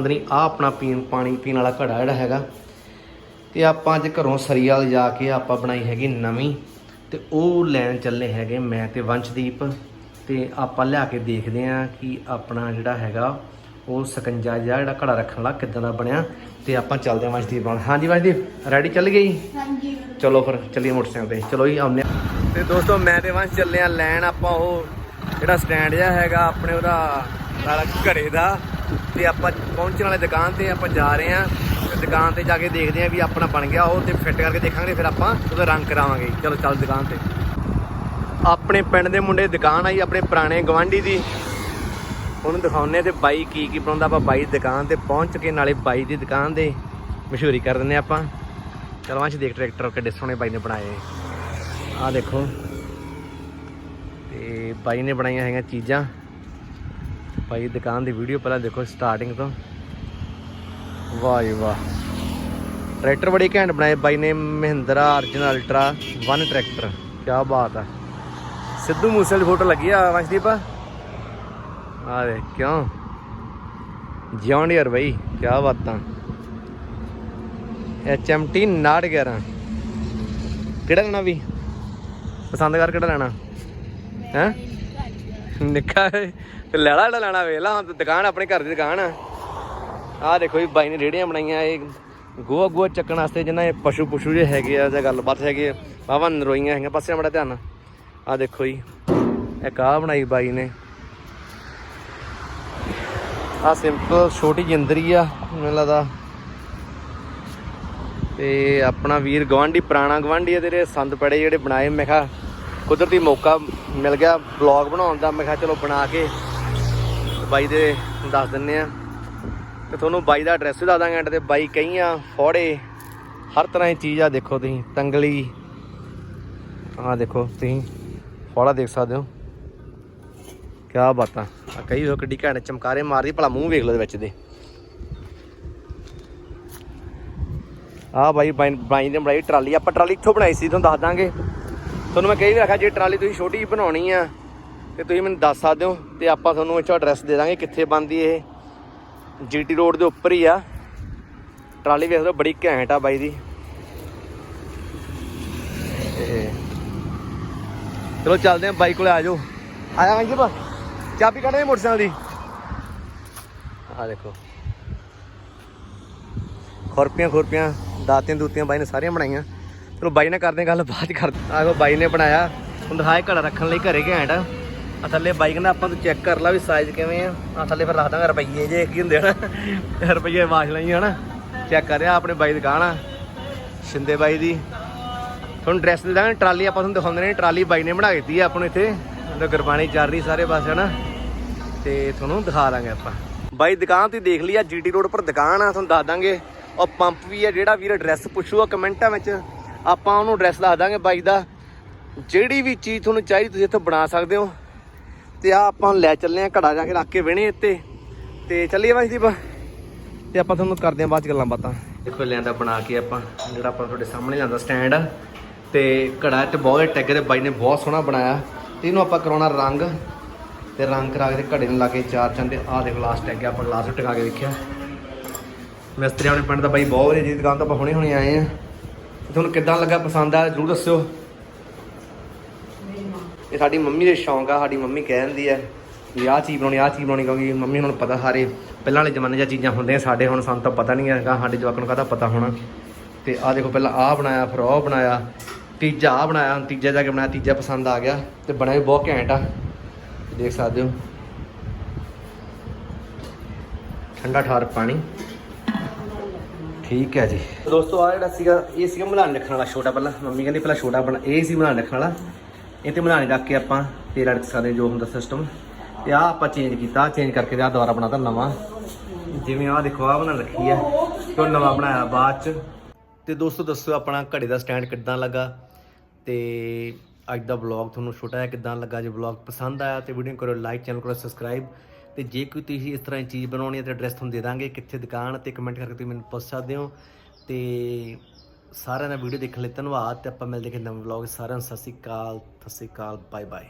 ਨਹੀਂ ਆ ਆਪਣਾ ਪੀਣ ਪਾਣੀ ਪੀਣ ਵਾਲਾ ਘੜਾ ਜਿਹੜਾ ਹੈਗਾ ਤੇ ਆਪਾਂ ਅੱਜ ਘਰੋਂ ਸਰੀਆਲ ਜਾ ਕੇ ਆਪਾਂ ਬਣਾਈ ਹੈਗੀ ਨਵੀਂ ਤੇ ਉਹ ਲੈਣ ਚੱਲੇ ਹੈਗੇ ਮੈਂ ਤੇ ਵੰਸ਼ਦੀਪ ਤੇ ਆਪਾਂ ਲਿਆ ਕੇ ਦੇਖਦੇ ਆਂ ਕਿ ਆਪਣਾ ਜਿਹੜਾ ਹੈਗਾ ਉਹ ਸਕੰਜਾ ਜਿਹਾ ਜਿਹੜਾ ਘੜਾ ਰੱਖਣ ਵਾਲਾ ਕਿੱਦਾਂ ਦਾ ਬਣਿਆ ਤੇ ਆਪਾਂ ਚੱਲਦੇ ਆਂ ਵੰਸ਼ਦੀਪ ਨਾਲ। ਹਾਂਜੀ ਵੰਸ਼ਦੀਪ ਰੈਡੀ ਚੱਲ ਗਈ? ਹਾਂਜੀ। ਚਲੋ ਫਿਰ ਚੱਲੀਏ ਮੋਟਰਸਾਈਕਲ ਤੇ। ਚਲੋ ਜੀ ਆਉਂਦੇ। ਤੇ ਦੋਸਤੋ ਮੈਂ ਤੇ ਵੰਸ਼ ਚੱਲੇ ਆ ਲੈਣ ਆਪਾਂ ਉਹ ਜਿਹੜਾ ਸਟੈਂਡ ਜਿਹਾ ਹੈਗਾ ਆਪਣੇ ਉਹਦਾ ਘਰੇ ਦਾ। ਤੇ ਆਪਾਂ ਪਹੁੰਚਣ ਵਾਲੇ ਦੁਕਾਨ ਤੇ ਆਪਾਂ ਜਾ ਰਹੇ ਆ ਦੁਕਾਨ ਤੇ ਜਾ ਕੇ ਦੇਖਦੇ ਆ ਵੀ ਆਪਣਾ ਬਣ ਗਿਆ ਉਹ ਤੇ ਫਿੱਟ ਕਰਕੇ ਦੇਖਾਂਗੇ, ਫਿਰ ਆਪਾਂ ਉਹਦਾ ਰੰਗ ਕਰਾਵਾਂਗੇ। ਚਲੋ, ਚੱਲ ਦੁਕਾਨ ਤੇ। ਆਪਣੇ ਪਿੰਡ ਦੇ ਮੁੰਡੇ ਦੀ ਦੁਕਾਨ ਆਈ, ਆਪਣੇ ਪੁਰਾਣੇ ਗਵਾਂਢੀ ਦੀ। ਉਹਨੂੰ ਦਿਖਾਉਨੇ ਤੇ ਬਾਈ ਕੀ ਕੀ ਬਣਾਉਂਦਾ। ਆਪਾਂ ਬਾਈ ਦੀ ਦੁਕਾਨ ਤੇ ਪਹੁੰਚ ਕੇ ਨਾਲੇ ਬਾਈ ਦੀ ਦੁਕਾਨ ਦੇ ਮਸ਼ਹੂਰੀ ਕਰ ਦਿੰਦੇ ਆਪਾਂ। ਚਲੋ, ਅੱਜ ਦੇਖ ਟਰੈਕਟਰ ਕਿੱਡੇ ਸੋਹਣੇ ਬਾਈ ਨੇ ਬਣਾਏ। ਆਹ ਦੇਖੋ। ਤੇ ਬਾਈ ਨੇ ਬਣਾਈਆਂ ਹੈਗੀਆਂ ਚੀਜ਼ਾਂ। ਭਾਈ, ਦੁਕਾਨ ਦੀ ਵੀਡੀਓ ਪਹਿਲਾਂ ਦੇਖੋ ਸਟਾਰਟਿੰਗ ਤੋਂ। ਵਾਹ ਜੀ ਵਾਹ। ਟਰੈਕਟਰ ਬੜੇ ਘੈਂਟ ਬਣਾਏ ਬਾਈ ਨੇ, ਮਹਿੰਦਰਾ, ਅਰਜਨ ਅਲਟਰਾ 1 ਟਰੈਕਟਰ ਕੀ ਬਾਤ ਆ। ਸਿੱਧੂ ਮੂਸੇ ਦੀ ਫੋਟੋ ਲੱਗੀ ਆ, ਵੰਸ਼ਦੀਪ? ਆ ਦੇ ਕਿਉਂ? ਜੌਨ ਯਾਰ ਬਾਈ ਕੀ ਬਾਤਾਂ। HMT 911 ਕਿਹੜਾ ਲੈਣਾ ਵੀ ਪਸੰਦ ਕਰ ਕਿਹੜਾ ਲੈਣਾ? ਹੈ? ਨਿੱਕਾ ਹੈ। ਲੈ ਲੈਣਾ ਜਿਹੜਾ ਲੈਣਾ, ਵੇਖ ਲਾ ਹੁਣ ਦੁਕਾਨ ਆਪਣੇ ਘਰ ਦੀ ਦੁਕਾਨ ਆ। ਆਹ ਦੇਖੋ ਜੀ, ਬਾਈ ਨੇ ਰੇੜੀਆਂ ਬਣਾਈਆਂ, ਇਹ ਗੋਆ ਗੋਆ ਚੱਕਣ ਵਾਸਤੇ ਜਿੰਨਾ ਇਹ ਪਸ਼ੂ ਪਸ਼ੂ ਜੇ ਹੈਗੇ ਆ, ਜਾਂ ਗੱਲਬਾਤ ਹੈਗੀ ਆ। ਵਾਹਵਾ ਨਰੋਈਆਂ ਹੈਗੀਆਂ, ਪਾਸੇ ਬੜਾ ਧਿਆਨ ਆਹ ਦੇਖੋ ਜੀ, ਇੱਕ ਆਹ ਬਣਾਈ ਬਾਈ ਨੇ। ਆਹ ਸਿੰਪਲ ਛੋਟੀ ਜਿੰਦਰੀ ਆ, ਮੈਨੂੰ ਲੱਗਦਾ। ਤੇ ਆਪਣਾ ਵੀਰ ਗਵਾਂਢੀ ਪੁਰਾਣਾ ਗਵਾਂਢੀ ਆ ਤੇਰੇ, ਸੰਦ ਪੜੇ ਜਿਹੜੇ ਬਣਾਏ, ਮੈਂ ਕਿਹਾ ਕੁਦਰਤੀ ਮੌਕਾ ਮਿਲ ਗਿਆ ਬਲੌਗ ਬਣਾਉਣ ਦਾ। ਮੈਂ ਕਿਹਾ ਚਲੋ ਬਣਾ ਕੇ ਬਾਈ ਦੇ ਦੱਸ ਦਿੰਨੇ ਆ। ਤੇ ਤੁਹਾਨੂੰ ਬਾਈ ਦਾ ਐਡਰੈਸ ਵੀ ਦੱਸ ਦਾਂਗੇ ਐਂਡ ਤੇ ਬਾਈ ਕਈਆਂ ਫੋੜੇ। ਹਰ ਤਰ੍ਹਾਂ ਦੀ ਚੀਜ਼ ਆ ਦੇਖੋ ਤੁਸੀਂ, ਤੰਗਲੀ। ਆਹ ਦੇਖੋ ਤੁਸੀਂ, ਫੋੜਾ ਦੇਖ ਸਕਦੇ ਹੋ। ਕਿਆ ਬਾਤਾਂ ਆ। ਕਈ ਹੋ ਕਿੱਡੀ ਘੈਂਟ ਚਮਕਾਰੇ ਮਾਰਦੀ, ਭਲਾ ਮੂੰਹ ਵੇਖ ਲਓ ਇਹਦੇ ਵਿੱਚ ਦੇ। ਆ ਬਾਈ ਬਾਈ ਬਾਈ ਨੇ ਬਣਾਈ ਟਰਾਲੀ। ਆਪਾਂ ਟਰਾਲੀ ਇੱਥੋਂ ਬਣਾਈ ਸੀ, ਤੁਹਾਨੂੰ ਦੱਸ ਦਾਂਗੇ। ਤੁਹਾਨੂੰ ਮੈਂ ਕਹੀ ਵੀ ਰੱਖਿਆ, ਜੇ ਟਰਾਲੀ ਤੁਸੀਂ ਛੋਟੀ ਜਿਹੀ ਬਣਾਉਣੀ ਆ, ਤੇ ਤੁਸੀਂ ਮੈਨੂੰ ਦੱਸ ਸਕਦੇ ਹੋ, ਤੇ ਆਪਾਂ ਤੁਹਾਨੂੰ ਇੱਥੋਂ ਐਡਰੈਸ ਦੇ ਦਾਂਗੇ ਕਿੱਥੇ ਬਣਦੀ ਇਹ। ਜੀਟੀ ਰੋਡ ਦੇ ਉੱਪਰ ਹੀ ਆ। ਟਰਾਲੀ ਵੇਖ ਲਓ, ਬੜੀ ਘੈਂਟ ਆ ਬਾਈ ਦੀ। ਚਲੋ ਚੱਲਦੇ ਆਂ, ਬਾਈ ਕੋਲੇ ਆ ਜਾਓ। ਆਇਆ ਆਂ ਜੀ ਬਾ ਚਾਬੀ ਕੱਢ ਦੇ ਮੋਟਰਸਾਈਕਲ ਦੀ। ਆ ਦੇਖੋ। ਖੁਰਪੀਆਂ ਖੁਰਪੀਆਂ ਦਾਤੀਆਂ ਦੂਤੀਆਂ ਬਾਈ ਨੇ ਸਾਰੀਆਂ ਬਣਾਈਆਂ। ਚਲੋ ਬਾਈ ਨਾਲ ਕਰਦੇ ਗੱਲ ਬਾਅਦ ਚ ਕਰਦੇ ਬਾਈ ਨੇ ਬਣਾਇਆ। ਹੁਣ ਦਿਖਾਏ ਘੜਾ ਰੱਖਣ ਲਈ ਘਰੇ ਘੈਂਟ। ਆ ਥੱਲੇ ਬਾਈ ਕਹਿੰਦਾ ਆਪਾਂ ਤੂੰ ਚੈੱਕ ਕਰ ਲੈ ਵੀ ਸਾਈਜ਼ ਕਿਵੇਂ ਆ। ਆ ਥੱਲੇ ਫਿਰ ਰੱਖ ਦਾਂਗਾ ਰੁਪਈਏ ਜੇ ਕੀ ਹੁੰਦੇ ਹਨਾ ਰੁਪਈਏ ਵਾਸ਼ ਲਈ ਹਨਾ ਚੈੱਕ ਕਰਿਆ ਆਪਣੇ ਬਾਈ ਦੀ ਦੁਕਾਨ ਆ। ਸ਼ਿੰਦੇ ਬਾਈ ਦੀ। ਤੁਹਾਨੂੰ ਡਰੈਸ ਦੇ ਦਾਂਗੇ, ਟਰਾਲੀ ਆਪਾਂ ਤੁਹਾਨੂੰ ਦਿਖਾਉਂਦੇ ਨੇ ਟਰਾਲੀ ਬਾਈ ਨੇ ਬਣਾ ਦਿੱਤੀ ਆ ਆਪਾਂ ਨੂੰ ਇੱਥੇ। ਤੇ ਗੁਰਬਾਣੀ ਚੱਲ ਰਹੀ ਸਾਰੇ ਪਾਸੇ, ਹਨਾ। ਤੇ ਤੁਹਾਨੂੰ ਦਿਖਾ ਦਾਂਗੇ ਆਪਾਂ। ਬਾਈ ਦੁਕਾਨ ਤੁਸੀਂ ਦੇਖ ਲਈ ਆ ਜੀਟੀ ਰੋਡ ਪਰ ਦੁਕਾਨ ਆ, ਤੁਹਾਨੂੰ ਦੱਸ ਦਾਂਗੇ। ਔਰ ਪੰਪ ਵੀ ਆ ਜਿਹੜਾ ਵੀਰ ਐਡਰੈਸ ਪੁੱਛੂਗਾ ਕਮੈਂਟਾਂ ਵਿੱਚ। ਆਪਾਂ ਉਹਨੂੰ ਐਡਰੈਸ ਦੱਸ ਦਾਂਗੇ ਬਾਈ ਦਾ। ਜਿਹੜੀ ਵੀ ਚੀਜ਼ ਤੁਹਾਨੂੰ ਚਾਹੀਦੀ, ਤੁਸੀਂ ਇੱਥੋਂ ਬਣਾ ਸਕਦੇ ਹੋ। ਤੇ ਆ ਆਪਾਂ ਲੈ ਚੱਲੇ ਆ ਘੜਾ ਜਾ ਕੇ ਰੱਖ ਕੇ ਵਿਹਣੇ ਇੱਥੇ। ਤੇ ਚੱਲੀਏ ਬਾਈ ਦੀਪ। ਤੇ ਆਪਾਂ ਤੁਹਾਨੂੰ ਕਰਦੇ ਆ ਬਾਅਦ ਚ ਗੱਲਾਂ ਬਾਤਾਂ। ਦੇਖੋ ਲਿਆਂਦਾ ਬਣਾ ਕੇ ਆਪਾਂ, ਜਿਹੜਾ ਆਪਾਂ ਤੁਹਾਡੇ ਸਾਹਮਣੇ ਲਿਆਂਦਾ ਸਟੈਂਡ ਤੇ ਘੜਾ ਤੇ ਬਹੁਤ ਟੈਗ ਤੇ ਬਾਈ ਨੇ ਬਹੁਤ ਸੋਹਣਾ ਬਣਾਇਆ। ਤੇ ਇਹਨੂੰ ਆਪਾਂ ਕਰਾਉਣਾ ਰੰਗ। ਤੇ ਰੰਗ ਕਰਾ ਕੇ ਘੜੇ ਨੂੰ ਲਾ ਕੇ ਚਾਰ ਚੰਦੇ ਆ ਦੇਖ ਲਾਸਟ ਟੈਗ ਆਪਾਂ ਗਲਾਸ ਟਿਕਾ ਕੇ ਦੇਖਿਆ ਮਿਸਤਰੀ ਆਪਣੇ ਪਿੰਡ ਦਾ ਬਾਈ ਬਹੁਤ ਵਧੀਆ ਜੀ ਦੁਕਾਨ ਤੋਂ ਆਪਾਂ ਹੁਣੇ ਹੁਣੇ ਆਏ ਆ ਤੁਹਾਨੂੰ ਕਿੱਦਾਂ ਲੱਗਾ ਪਸੰਦ ਆ ਜਰੂਰ ਦੱਸਿਓ। ਇਹ ਸਾਡੀ ਮੰਮੀ ਦੇ ਸ਼ੌਂਕ ਆ ਸਾਡੀ ਮੰਮੀ ਕਹਿ ਦਿੰਦੀ ਆ ਵੀ ਆਹ ਚੀਜ਼ ਬਣਾਉਣੀ ਆਹ ਚੀਜ਼ ਬਣਾਉਣੀ ਕਿਉਂਕਿ ਮੰਮੀ ਨੂੰ ਪਤਾ ਸਾਰੇ ਪਹਿਲਾਂ ਵਾਲੇ ਜ਼ਮਾਨੇ 'ਚ ਚੀਜ਼ਾਂ ਹੁੰਦੀਆਂ ਸਾਡੇ ਹੁਣ ਸਾਨੂੰ ਤਾਂ ਪਤਾ ਨਹੀਂ ਹੈਗਾ ਸਾਡੇ ਜਵਾਕਾਂ ਨੂੰ ਕਾਹਦਾ ਪਤਾ ਹੋਣਾ। ਤੇ ਆਹ ਦੇਖੋ ਪਹਿਲਾਂ ਆਹ ਬਣਾਇਆ ਫਿਰ ਉਹ ਬਣਾਇਆ ਤੀਜਾ ਆਹ ਬਣਾਇਆ ਹੁਣ ਤੀਜਾ ਜਾ ਕੇ ਬਣਾਇਆ ਤੀਜਾ ਪਸੰਦ ਆ ਗਿਆ ਤੇ ਬਣਿਆ ਵੀ ਬਹੁਤ ਘੈਂਟ ਆ। ਦੇਖ ਸਕਦੇ ਹੋ। ਠੰਡਾ ਠਾਰ ਪਾਣੀ। ਠੀਕ ਹੈ ਜੀ। ਦੋਸਤੋ ਆ ਜਿਹੜਾ ਸੀਗਾ, ਇਹ ਸੀਗਾ ਮਲਾਨ ਰੱਖਣ ਵਾਲਾ ਛੋਟਾ ਪਹਿਲਾਂ। ਮੰਮੀ ਕਹਿੰਦੀ ਪਹਿਲਾਂ ਛੋਟਾ ਬਣਾ, ਇਹ ਸੀ ਮਲਾਨ ਰੱਖਣ ਵਾਲਾ। ਇਹ ਤੇ ਮਲਾਨ ਰੱਖ ਕੇ ਆਪਾਂ ਤੇਲ ਰੜਕ ਸਕਦੇ ਜੋ ਹੁੰਦਾ ਸਿਸਟਮ ਤੇ ਆ ਆਪਾਂ ਚੇਂਜ ਕੀਤਾ ਚੇਂਜ ਕਰਕੇ ਆ ਦੁਬਾਰਾ ਬਣਾਤਾ ਨਵਾਂ। ਜਿਵੇਂ ਆ ਦੇਖੋ ਆ ਬਣਾ ਰੱਖੀ ਹੈ। ਤੇ ਨਵਾਂ ਬਣਾਇਆ ਬਾਅਦ ਚ। ਤੇ ਦੋਸਤੋ, ਦੱਸੋ ਆਪਣਾ ਘੜੇ ਦਾ ਸਟੈਂਡ ਕਿੱਦਾਂ ਲੱਗਾ? ਤੇ ਅੱਜ ਦਾ ਵਲੌਗ ਤੁਹਾਨੂੰ ਛੋਟਾ ਜਿਹਾ ਕਿੱਦਾਂ ਲੱਗਾ? ਜੇ ਵਲੌਗ ਪਸੰਦ ਆਇਆ ਤੇ ਵੀਡੀਓ ਕਰੋ ਲਾਈਕ ਚੈਨਲ ਕਰੋ ਸਬਸਕ੍ਰਾਈਬ ਤੇ ਜੇ ਕੋਈ ਤੁਸੀਂ ਇਸ ਤਰ੍ਹਾਂ ਦੀ ਚੀਜ਼ ਬਣਾਉਣੀ ਹੈ ਤਾਂ ਐਡਰੈਸ ਤੁਹਾਨੂੰ ਦੇ ਦਾਂਗੇ, ਕਿੱਥੇ ਦੁਕਾਨ ਤੇ ਕਮੈਂਟ ਕਰਕੇ ਤੁਸੀਂ ਮੈਨੂੰ ਪੁੱਛ ਸਕਦੇ ਹੋ। ਤੇ ਸਾਰਿਆਂ ਦਾ ਵੀਡੀਓ ਦੇਖਣ ਲਈ ਧੰਨਵਾਦ ਤੇ ਆਪਾਂ ਮਿਲਦੇ ਹਾਂ ਨਵੇਂ ਵਲੌਗ ਸਾਰਿਆਂ ਨੂੰ ਸਤਿ ਸ਼੍ਰੀ ਅਕਾਲ, ਸਤਿ ਸ਼੍ਰੀ ਅਕਾਲ ਬਾਏ ਬਾਏ